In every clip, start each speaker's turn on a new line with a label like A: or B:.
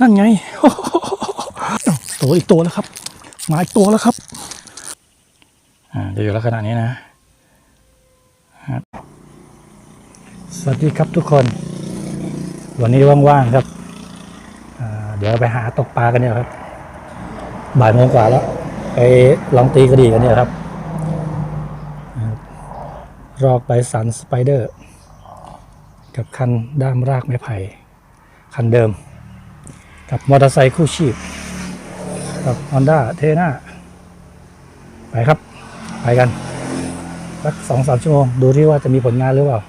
A: นั่นไงตัวอีกตัวแล้วครับ มาอีกตัวแล้วครับ อ่าจะอยู่ลักษณะนี้นะ สวัสดีครับทุกคน วันนี้ว่างๆครับ เดี๋ยวไปหาตกปลากันเนี่ยครับ บ่ายโมงกว่าแล้ว ไปลองตีกระดีกันเนี่ยครับ รอบไปสันสไปเดอร์ กับคันด้ามรากไม้ไผ่ คันเดิม กับมอเตอร์ไซค์คู่ชีพกับ Honda เทน่าไปครับ ไปกันสักสองสามชั่วโมง ดูที่ว่าจะมีผลงานหรือเปล่า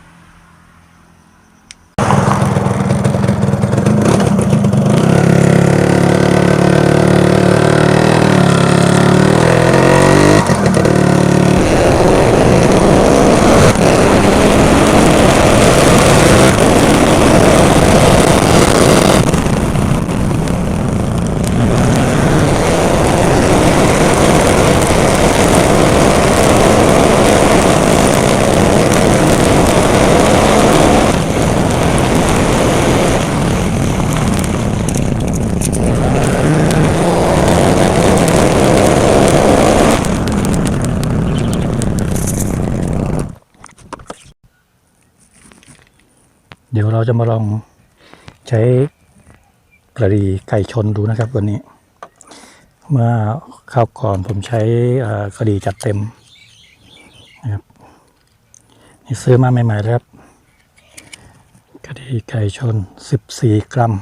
A: เดี๋ยวเราจะมาลองใช้กระดีไก่ชนดูนะครับวันนี้ เมื่อคราวก่อนผมใช้กระดีจัดเต็มนะครับนี่ซื้อมาใหม่ๆเลยครับกระดีไก่ชน 14 กรัม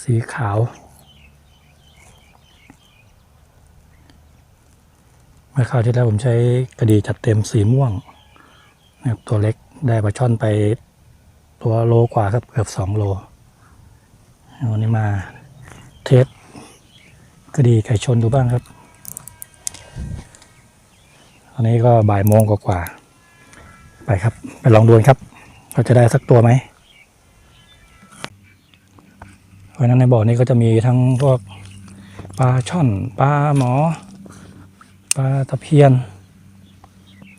A: สีขาว มื่อคราวที่แล้วผมใช้กระดีจัดเต็มสีม่วงนะครับตัวเล็กได้ปลาช่อนไปตัวโลกว่าครับเกือบสองโลวันนี้มาเทสกระดีไก่ชนดูบ้างครับตอนนี้ก็บ่ายโมงกว่าไปครับ ไปลองดูครับเราจะได้สักตัวไหมเพราะฉะนั้นในบ่อนี้ก็จะมีทั้งพวกปลาช่อนปลาหมอ ปลาตะเพียน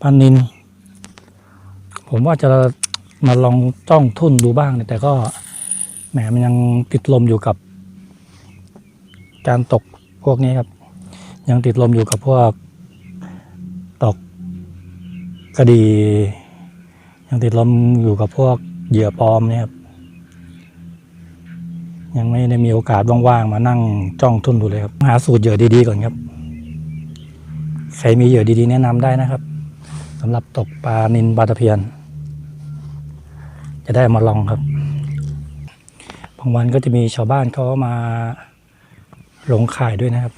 A: ปลานิน ผมว่าจะมาลองจ้องทุ่นดูบ้างเนี่ยแต่ก็แหมมันยังติดลมอยู่กับ การตกพวกนี้ครับ ยังติดลมอยู่กับพวกตกกระดี ยังติดลมอยู่กับพวกเหยื่อปลอมเนี่ยครับยังไม่ได้มีโอกาสว่างๆมานั่งจ้องทุ่นดูเลยครับ หาสูตรเหยื่อดีๆก่อนครับ ใครมีเหยื่อดีๆ แนะนำได้นะครับสำหรับตกปลานินปลาตะเพียน จะได้มาลองครับบางวันก็จะมีชาวบ้านเขามาลงข่ายด้วยนะครับ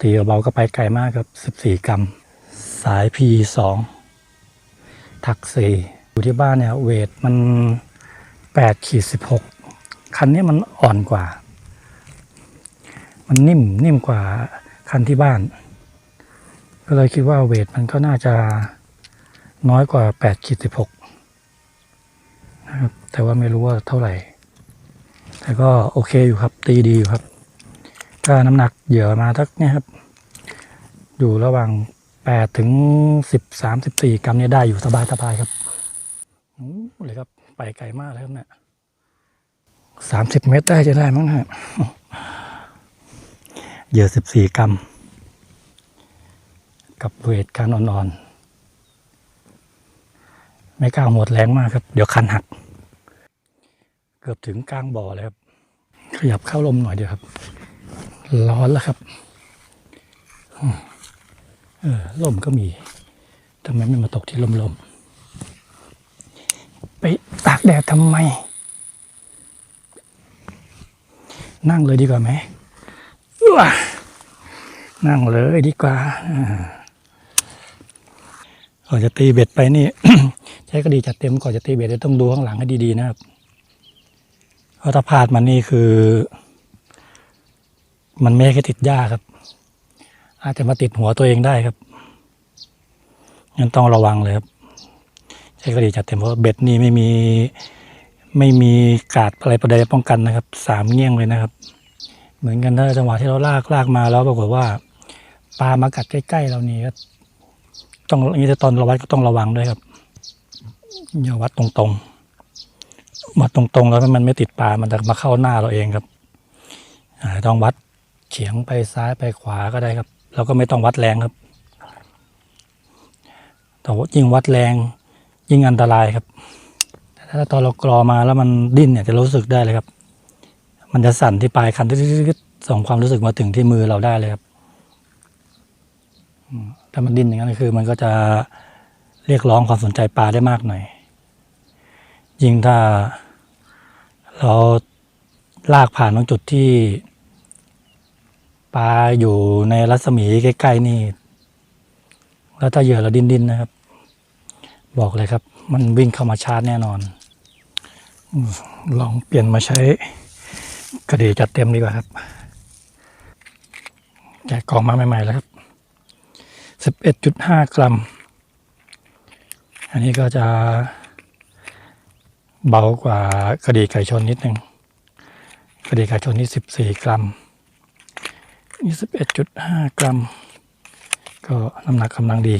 A: ตีเบาๆก็ไปไกลมากครับ 14 กรัม สาย P2 ทักซีอยู่ที่บ้านเนี่ยเวทมัน8ขีด16 คันนี้มันอ่อนกว่า มันนิ่มนิ่มกว่าคันที่บ้าน ก็เลยคิดว่าเวทมันก็น่าจะน้อยกว่า8ขีด16นะครับ แต่ว่าไม่รู้ว่าเท่าไหร่ แต่ก็โอเคอยู่ครับ ตีดีอยู่ครับก็น้ำหนักเหยื่อมาทักเนี่ยครับ อยู่ระหว่าง8ถึง10 34กรัมเนี่ยได้อยู่สบายสบายครับโอ้เลยครับ ไปไกลมากเลยครับเนี่ย30เมตรได้จะได้มั้งฮะเหยื่อ14กรัม กับเวทการอ่อนๆ ไม่กล้าหมดแรงมากครับ เดี๋ยวคันหัก เกือบถึงกลางบ่อแล้วครับ ขยับเข้าลมหน่อยเดียวครับ ร้อนแล้วครับเออลมก็มีทำไมไม่มาตกที่ลมๆไปตากแดดทำไม นั่งเลยดีกว่าไหมนั่งเลยดีกว่า ก่อนจะตีเบ็ดไปนี่ ใช้กระดีจัดเต็มก่อนจะตีเบ็ดต้องดูข้างหลังให้ดีๆนะครับเพราะถ้าพลาดมันนี่คือ มันไม่แค่ติดหญ้าครับ อาจจะมาติดหัวตัวเองได้ครับงั้นต้องระวังเลยครับ ใช้กระดีจัดเต็มเพราะเบ็ดนี่ไม่มีไม่มีกาดอะไรประเดป้องกันนะครับสามเงี้ยงเลยนะครับ เหมือนกันถ้าจังหวะที่เราลากลากมาแล้วปรากฏว่าปลามากัดใกล้ๆเรานี่ก็ ต้องอย่างนี้ตอนเราวัดก็ต้องระวังด้วยครับอย่าวัดตรงวัดตรงๆ แล้วมันไม่ติดปลามันจะมาเข้าหน้าเราเองครับอต้องวัดเฉียงไปซ้ายไปขวาก็ได้ครับ แล้วก็ไม่ต้องวัดแรงครับแต่ว่ายิ่งวัดแรง ยิ่งอันตรายครับถ้าตอนเรากรอมาแล้วมันดิ้นเนี่ยจะรู้สึกได้เลยครับ มันจะสั่นที่ปลายคันทึดๆๆส่งความรู้สึกมาถึงที่มือเราได้เลยครับ ถ้ามันดิ้นอย่างนั้นคือ มันก็จะเรียกร้องความสนใจปลาได้มากหน่อย ยิ่งถ้าเราลากผ่านตรงจุดที่ปลาอยู่ในรัศมีใกล้ๆนี่ แล้วถ้าเหยื่อเราดิ้นๆนะครับ บอกเลยครับ มันวิ่งเข้ามาชาร์จแน่นอน ลองเปลี่ยนมาใช้กระดีจัดเต็มดีกว่าครับแกะกล่องมาใหม่ๆแล้วครับ สิบเอ็ดจุดห้ากรัม อันนี้ก็จะเบากว่ากระดีไก่ชนนิดหนึ่งกระดีไก่ชนนี่สิบสี่กรัมนี่สิบเอ็ดจุดห้ากรัม ก็น้ำหนักกำลังดี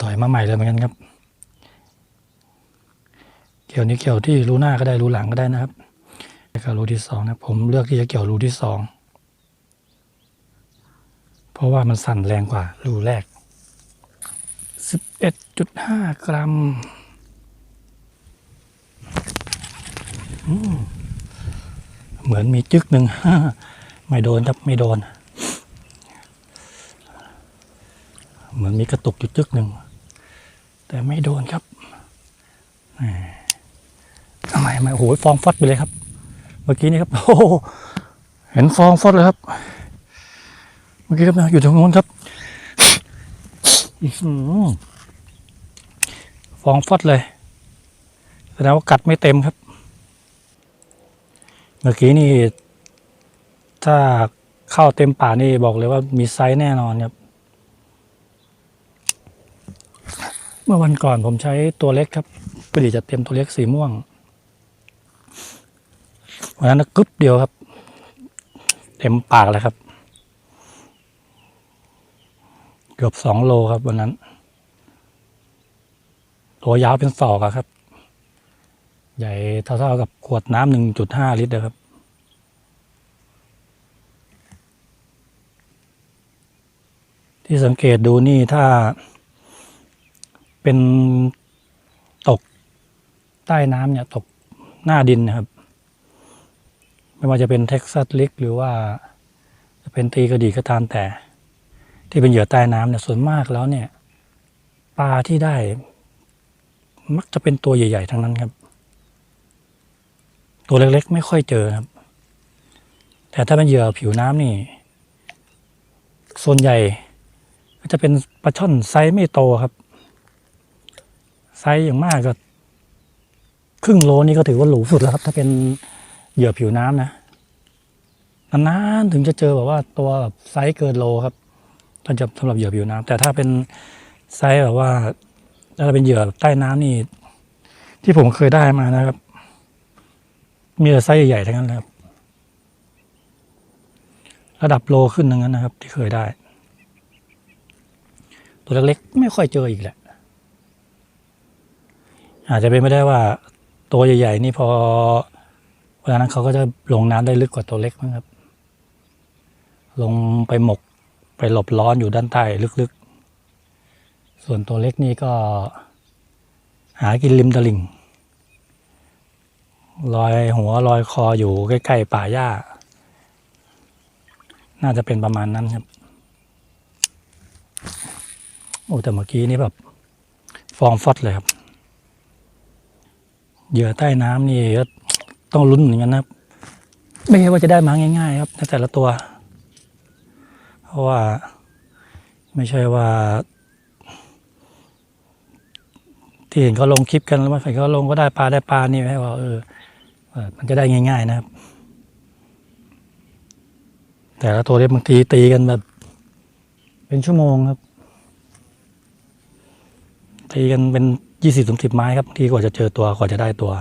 A: ถอยมาใหม่เลยเหมือนกันครับ เกี่ยวนี้เกี่ยวที่รูหน้าก็ได้รูหลังก็ได้นะครับ แล้วก็รูที่สองนะผมเลือกที่จะเกี่ยวรูที่สองเพราะว่ามันสั่นแรงกว่ารูแรก 11.5 กรัมเหมือนมีจึกหนึ่งไม่โดนครับไม่โดน เหมือนมีกระตุกอยู่จึกหนึ่ง แต่ไม่โดนครับทำไมทำไมโอ้โหฟองฟอดไปเลยครับ มื่อกี้นี้ครับ โอ้โหเห็นฟองฟอดเลยครับ เมื่อกี้ครับนะอยู่ตรงโน้นครับฟองฟอดเลยแสดงว่ากัดไม่เต็มครับ เมื่อกี้นี่ถ้าเข้าเต็มป่านี่บอกเลยว่ามีไซส์แน่นอนครับ เมื่อวันก่อนผมใช้ตัวเล็กครับปรีจะเต็มตัวเล็กสีม่วง วันนั้นกึ๊บเดียวครับ เต็มปากเลยครับ เกือบสองโลครับวันนั้น ตัวยาวเป็นศอกครับ ใหญ่เท่าๆกับขวดน้ำหนึ่งจุดห้าลิตรนะครับที่สังเกตดูนี่ถ้าเป็นตกใต้น้ำเนี่ยตกหน้าดินนะครับ ไม่ว่าจะเป็นเท็กซัสลิกหรือว่าจะเป็นตีกระดีก็ตามแต่ ที่เป็นเหยื่อใต้น้ำเนี่ยส่วนมากแล้วเนี่ยปลาที่ได้ มักจะเป็นตัวใหญ่ ๆ ทั้งนั้นครับ ตัวเล็กๆ ไม่ค่อยเจอครับ แต่ถ้าเป็นเหยื่อผิวน้ำนี่ ส่วนใหญ่ก็จะเป็นปลาช่อนไซส์ไม่โตครับ ไซส์อย่างมากก็ครึ่งโลนี่ก็ถือว่าหรูสุดแล้วครับ ถ้าเป็น เหยื่อผิวน้ำนะนานๆถึงจะเจอแบบว่าตัวแบบไซส์เกินโลครับถ้าจะสำหรับเหยื่อผิวน้ำแต่ถ้าเป็นไซส์แบบว่าถ้าเป็นเหยื่อใต้น้ำนี่ ที่ผมเคยได้มานะครับ มีแต่ไซส์ใหญ่ๆทั้งนั้นเลยครับระดับโลขึ้นทั้งนั้นนะครับ ที่เคยได้ ตัวเล็กๆไม่ค่อยเจออีกแหละ อาจจะเป็นไม่ได้ว่า ตัวใหญ่ ๆ นี่พอ เวลานั้นเขาก็จะลงน้ำได้ลึกกว่าตัวเล็กมั้งครับ ลงไปหมกไปหลบร้อนอยู่ด้านใต้ลึกๆ ส่วนตัวเล็กนี่ก็ หากินริมตลิ่งลอยหัวลอยคออยู่ใกล้ๆป่าหญ้า น่าจะเป็นประมาณนั้นครับ โอ้แต่เมื่อกี้นี่แบบ ฟองฟอดเลยครับ เหยื่อใต้น้ำนี่ก็ ต้องลุ้นเหมือนกันนะครับ ไม่ใช่ว่าจะได้มาง่าย ๆ ครับในแต่ละตัว เพราะว่า ไม่ใช่ว่า ที่เห็นเขาลงคลิปกันแล้วมันเขาลงก็ได้ปลาได้ปลานี่ไม่ว่าเออมันจะได้ง่าย ๆ นะครับ แต่ละตัวเนี่ยบางทีตีกันแบบ เป็นชั่วโมงครับ ตีกันเป็นยี่สิบสมสิบไม้ครับทีกว่าจะเจอตัวกว่าจะได้ตัว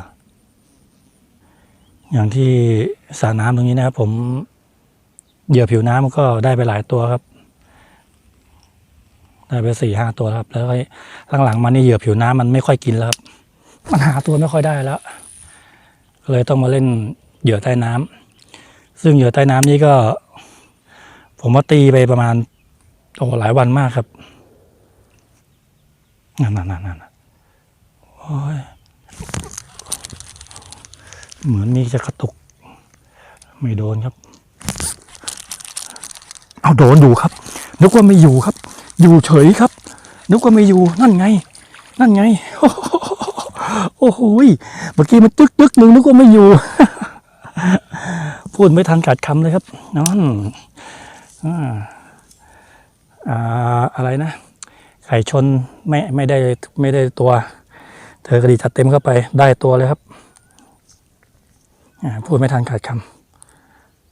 A: อย่างที่สระน้ำตรงนี้นะครับ ผมเหยื่อผิวน้ำมันก็ได้ไปหลายตัวครับ ได้ไปสี่ห้าตัวครับ แล้วก็หลังๆมานี่เหยื่อผิวน้ำมันไม่ค่อยกินแล้วครับมันหาตัวไม่ค่อยได้แล้วเลยต้องมาเล่นเหยื่อใต้น้ำซึ่งเหยื่อใต้น้ำนี่ก็ ผมว่าตีไปประมาณโอ้หลายวันมากครับนั่นนั่นนั่นนั่นโอ้ย เหมือนมีจะกระตุก ไม่โดนครับ เอาโดนอยู่ครับ นึกว่าไม่อยู่ครับ อยู่เฉยครับ นึกว่าไม่อยู่นั่นไง นั่นไง โอ้โหเมื่อกี้มันตึกตึกหนึ่งนึกว่าไม่อยู่ พูดไม่ทันกัดคำเลยครับนั่นอ่าอะไรนะไก่ชนไม่ไม่ได้ไม่ได้ตัว เธอกระดีจัดเต็มเข้าไปได้ตัวเลยครับ พูดไม่ทันขาดค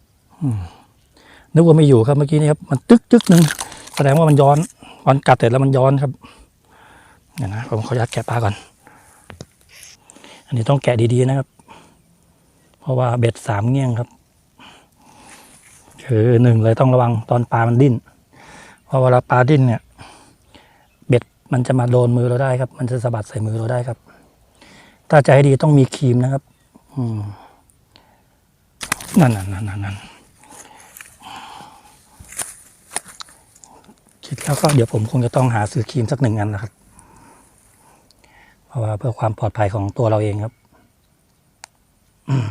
A: ำนึกว่าไม่อยู่ครับเมื่อกี้นี้ครับ มันตึกตึกหนึ่งแสดงว่ามันย้อนวันกัดเสร็จแล้วมันย้อนครับเดี๋ยนะผมขออนุญาตแกะปลาก่อน อันนี้ต้องแกะดีๆนะครับ เพราะว่าเบ็ดสามเงี้ยงครับ คือหนึ่งเลยต้องระวังตอนปลามันดิ้นเพราะเวลาปลาดิ้นเนี่ย เบ็ดมันจะมาโดนมือเราได้ครับ มันจะสะบัดใส่มือเราได้ครับ ถ้าจะให้ดีต้องมีครีมนะครับ อืม นั่นนั่นนั่นนั่นนั่นคิดแล้วก็เดี๋ยวผมคงจะต้องหาซื้อครีมสักหนึ่งอันนะครับ เพราะว่าเพื่อความปลอดภัยของตัวเราเองครับ อืม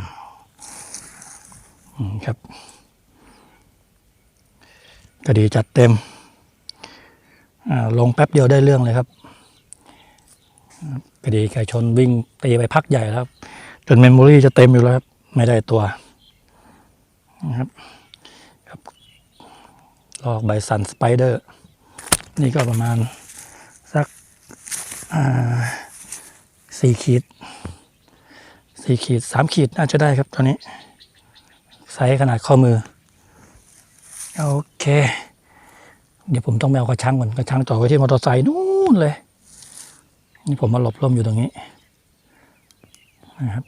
A: ครับ ก็ดีจัดเต็มลงแป๊บเดียวได้เรื่องเลยครับพอดีไก่ชนวิ่งตีไปพักใหญ่แล้วครับจนเมมโมรี่จะเต็มอยู่แล้วครับ ไม่ได้ตัว นะครับครับลอกใบสันสไปเดอร์ นี่ก็ประมาณสักสี่ขีดสี่ขีดสามขีดน่าจะได้ครับตัวนี้ไซส์ขนาดข้อมือ โอเค เดี๋ยวผมต้องไปเอากระชังก่อนกระชังจอดไว้ที่มอเตอร์ไซค์นู่นเลย นี่ผมมาหลบร่มอยู่ตรงนี้นะครับ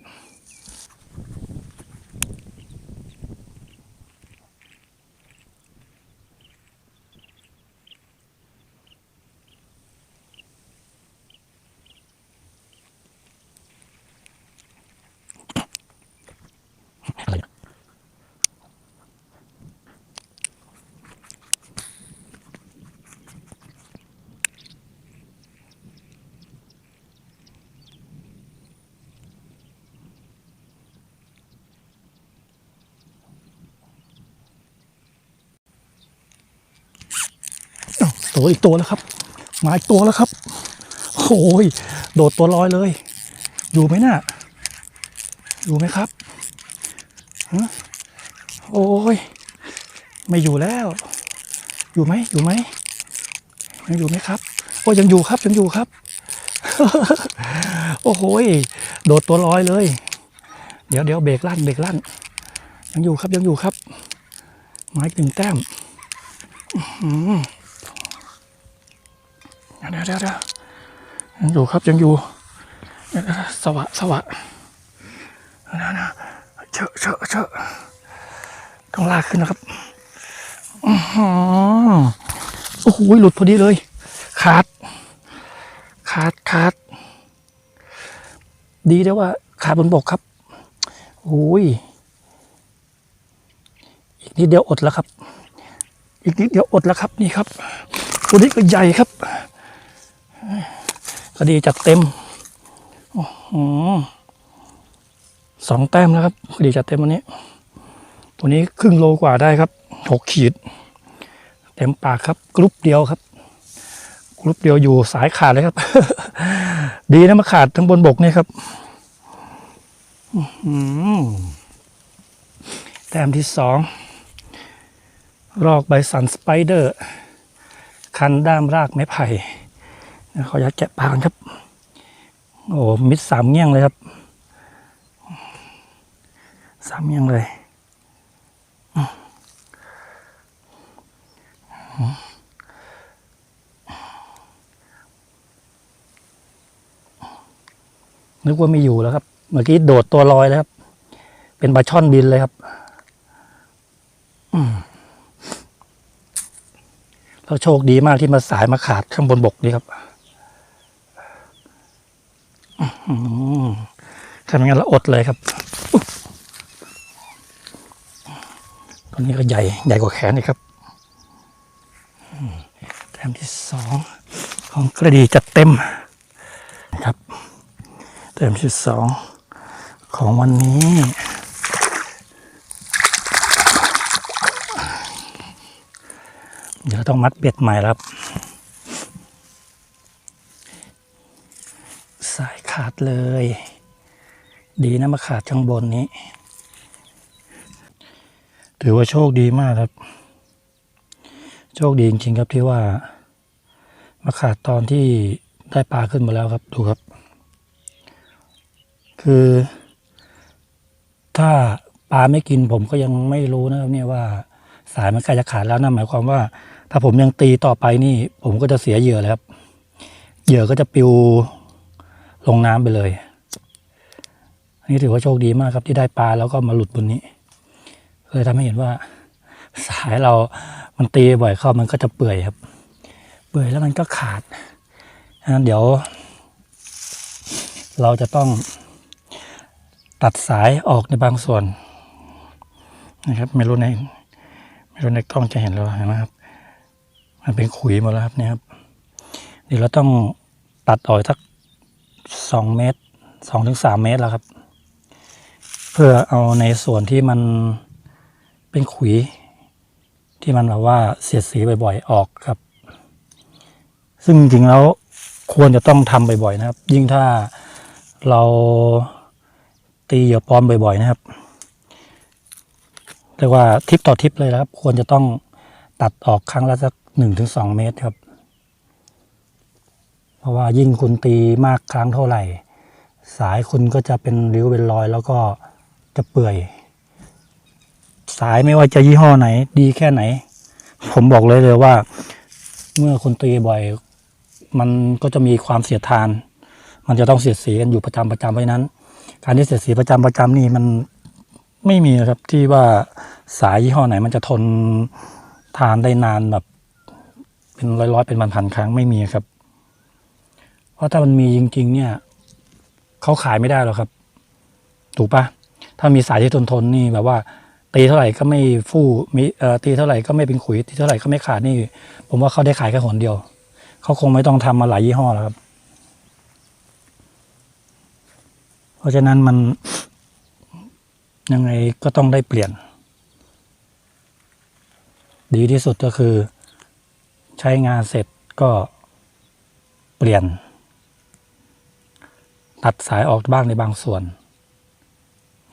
A: ตัวอีกตัวแล้วครับ มาอีกตัวแล้วครับโอ้ยโดดตัวลอยเลย อยู่ไหมน่ะ อยู่ไหมครับโอ้ยไม่อยู่แล้ว อยู่ไหมอยู่ไหมยังอยู่ไหมครับโอ้ยยังอยู่ครับยังอยู่ครับ โอ้โหโดดตัวลอยเลย เดี๋ยวเดี๋ยวเบรกลั่นเบรกลั่นยังอยู่ครับยังอยู่ครับไม้หนึ่งแต้มอื้อ เดี๋ยวเดี๋ยวเดี๋ยวยังอยู่ครับยังอยู่สวะสวะนะนะเชอะเชอะเชอะต้องลากขึ้นนะครับอือโอ้โหหลุดพอดีเลย ขาด ขาดขาด ดีได้ว่า ขาดบนบกครับโอ้ยอีกนิดเดียวอดแล้วครับ อีกนิดเดียวอดแล้วครับ นี่ครับตัวนี้ก็ใหญ่ครับ ก็ดีจัดเต็มอสองแต้มแล้วครับพอดีจัดเต็มวันนี้ ตัวนี้ครึ่งโลกว่าได้ครับหกขีด เต็มปากครับ กรุ๊ปเดียวครับ กรุ๊ปเดียวอยู่สายขาดเลยครับ ดีนะมาขาดทั้งบนบกนี่ครับแต้มที่สองรอกใบสันสไปเดอร์ คันด้ามรากไม้ไผ่ ขออนุญาตแกะปากก่อนครับ โอ้มิดสามเงี้ยงเลยครับ สามเงี้ยงเลยนึกว่าไม่อยู่แล้วครับ เมื่อกี้โดดตัวลอยแล้วครับ เป็นปลาช่อนบินเลยครับอืมแล้วโชคดีมากที่มาสายมาขาดข้างบนบกนี่ครับ ถ้าไม่งั้นเราอดเลยครับตัวนี้ก็ใหญ่ใหญ่กว่าแขนนี่ครับแต้มที่สองของกระดีจัดเต็มนะครับแต้มที่สองของวันนี้เดี๋ยวต้องมัดเบ็ดใหม่ครับ สาย ขาดเลย ดีนะมาขาดข้างบนนี้ ถือว่าโชคดีมากครับ โชคดีจริงๆครับที่ว่า มาขาดตอนที่ได้ปลาขึ้นมาแล้วครับดูครับ คือ ถ้าปลาไม่กินผมก็ยังไม่รู้นะครับเนี่ยว่าสายมันใกล้จะขาดแล้วนั่นหมายความว่า ถ้าผมยังตีต่อไปนี่ ผมก็จะเสียเหยื่อเลยครับ เหยื่อก็จะปิว ลงน้ำไปเลย อันนี้ถือว่าโชคดีมากครับที่ได้ปลาแล้วก็มาหลุดบนนี้ เลยทำให้เห็นว่า สายเรา มันตีบ่อยเข้ามันก็จะเปื่อยครับ เปื่อยแล้วมันก็ขาดฉะนั้นเดี๋ยว เราจะต้องตัดสายออกในบางส่วน นะครับ ไม่รู้ในไม่รู้ในกล้องจะเห็นหรือเปล่าเห็นไหมครับ มันเป็นขุยหมดแล้วครับเนี่ยครับ เดี๋ยวเราต้องตัดออกสัก สองเมตรสองถึงสามเมตรแล้วครับ เพื่อเอาในส่วนที่มันเป็นขุย ที่มันแบบว่าเสียดสีบ่อยๆออกครับ ซึ่งจริงๆแล้วควรจะต้องทำบ่อยๆนะครับ ยิ่งถ้าเราตีเหยื่อปลอมบ่อย ๆ นะครับเรียกว่าทิปต่อทิปเลยนะครับ ควรจะต้องตัดออกครั้งละสักหนึ่งถึงสองเมตรครับ ราะว่ายิ่งคุณตีมากครั้งเท่าไหร่ สายคุณก็จะเป็นริ้วเป็นรอยแล้วก็จะเปื่อย สายไม่ว่าจะยี่ห้อไหน ดีแค่ไหน ผมบอกเลยเลยว่า เมื่อคุณตีบ่อย มันก็จะมีความเสียทาน มันจะต้องเสียดสีกันอยู่ประจำประจำเพราะนั้น การที่เสียดสีประจำประจำนี่มันไม่มีนะครับที่ว่าสายยี่ห้อไหน มันจะทนทานได้นานแบบ เป็นร้อยๆเป็นพันพันๆครั้งไม่มีครับ เพราะถ้ามันมีจริง ๆ เนี่ยเขาขายไม่ได้หรอกครับ ถูกปะถ้ามีสายที่ทนทนนี่แบบว่า ตีเท่าไหร่ก็ไม่ฟู่มีเอ่อตีเท่าไหร่ก็ไม่เป็นขุยตีเท่าไหร่ก็ไม่ขาดนี่ ผมว่าเขาได้ขายแค่หนเดียวเขาคงไม่ต้องทำมาหลายยี่ห้อแล้วครับ เพราะฉะนั้นมันยังไงก็ต้องได้เปลี่ยน ดีที่สุดก็คือ ใช้งานเสร็จก็เปลี่ยน ตัดสายออกบ้างในบางส่วน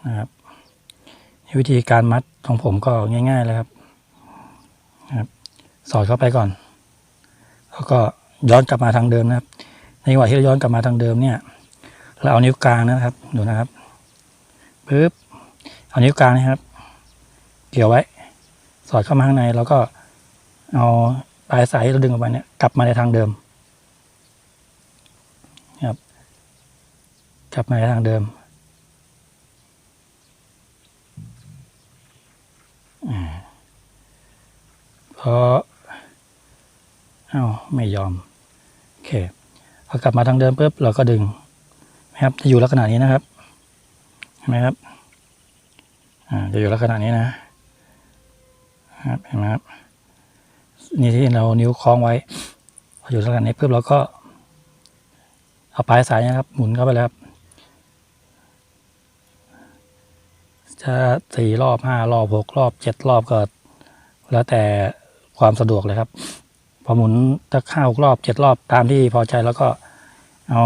A: นะครับวิธีการมัดของผมก็ง่ายๆเลยครับนะครับ สอดเข้าไปก่อน แล้วก็ย้อนกลับมาทางเดิมนะครับ ในจังหวะที่เราย้อนกลับมาทางเดิมเนี่ยเราเอานิ้วกลางนะครับดูนะครับปึ๊บเอานิ้วกลางนะครับ เกี่ยวไว้ สอดเข้ามาข้างใน แล้วก็เอาปลายสายที่เราดึงออกมาเนี่ยกลับมาในทางเดิมนะครับ กลับมาทางเดิมอ่าพอเอาไม่ยอม โอเคพอกลับมาทางเดิมปุ๊บเราก็ดึงนะครับจะอยู่ลักษณะนี้นะครับเห็นไหมครับอ่าจะอยู่ลักษณะนี้นะครับเห็นไหมครับนี่ที่เรานิ้วคล้องไว้พออยู่ลักษณะนี้ปุ๊บเราก็เอาปลายสายนะครับ หมุนเข้าไปเลยครับ จะสี่รอบห้ารอบหกรอบเจ็ดรอบก็ แล้วแต่ความสะดวกเลยครับ พอหมุนตะห้าหกรอบเจ็ดรอบตามที่พอใจแล้วก็เอา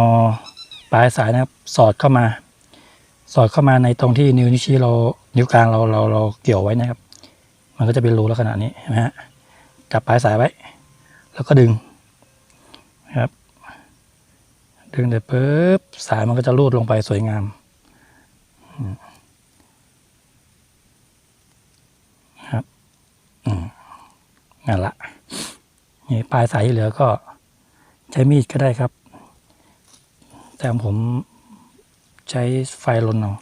A: ปลายสายนะครับ สอดเข้ามา สอดเข้ามาในตรงที่นิ้วนิ้วชี้เรานิ้วกลางเราเราเราเกี่ยวไว้นะครับ มันก็จะเป็นรูลักษณะนี้นไหมฮะจับปลายสายไว้ แล้วก็ดึงนะครับ ดึงเสร็จปุ๊บสายมันก็จะลูดลงไปสวยงามอืมครับอืม นั่นละนี่ปลายสายที่เหลือก็ใช้มีดก็ได้ครับ แต่ผมใช้ไฟลนเอา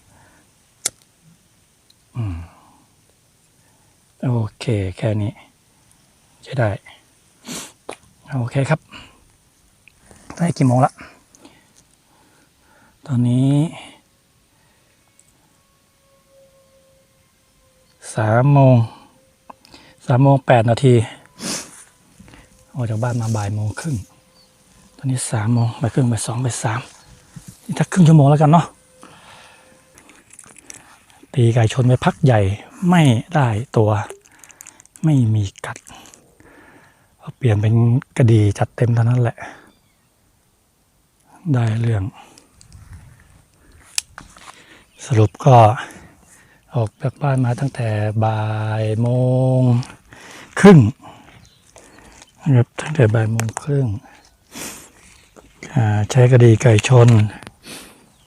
A: อโอเคแค่นี้ ใช้ได้ โอเคครับ ได้กี่โมงละ ตอนนี้สามโมง สามโมงแปดนาทีออกจากบ้านมาบ่ายโมงครึ่ง ตอนนี้สามโมงบ่ายครึ่งบ่ายสองบ่ายสามนี่ถ้าครึ่งชั่วโมงแล้วกันเนาะ ตีไก่ชนไปพักใหญ่ไม่ได้ตัว ไม่มีกัด เปลี่ยนเป็นกระดีจัดเต็มเท่านั้นแหละ ได้เรื่อง สรุปก็ ออกจากบ้านมาตั้งแต่บ่ายโมงครึ่งนะครับตั้งแต่บ่ายโมงครึ่งใช้กระดีไก่ชน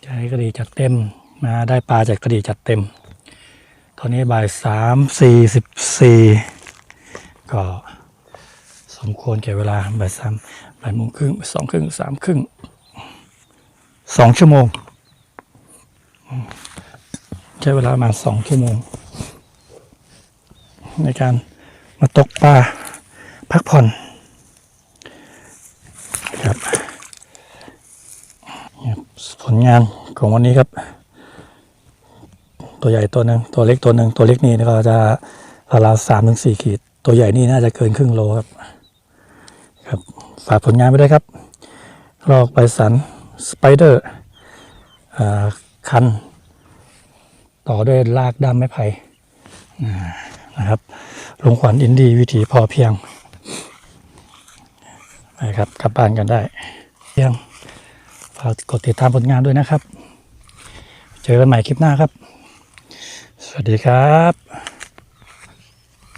A: ใช้กระดีจัดเต็มมาได้ปลาจากกระดีจัดเต็ม ตอนนี้บ่ายสามสี่สิบสี่ก็สมควรแก่เวลาบ่ายสามบ่ายโมงครึ่งสองครึ่งสามครึ่งสองชั่วโมง ใช้เวลาประมาณสองชั่วโมง ในการมาตกปลาพักผ่อนครับผลงานของวันนี้ครับ ตัวใหญ่ตัวหนึ่งตัวเล็กตัวหนึ่งตัวเล็กนี่ก็จะราวสามถึงสี่ขีด ตัวใหญ่นี่น่าจะเกินครึ่งโลครับ ครับฝากผลงานไปด้วยครับลอกไปสันสไปเดอร์อคัน ต่อด้วยลากด้ามไม้ไผ่นะครับลุงขวัญอินดีวิถีพอเพียงนะครับกลับบ้านกันได้เพียงฝากกดติดตามผลงานด้วยนะครับ เจอกันใหม่คลิปหน้าครับ สวัสดีครับ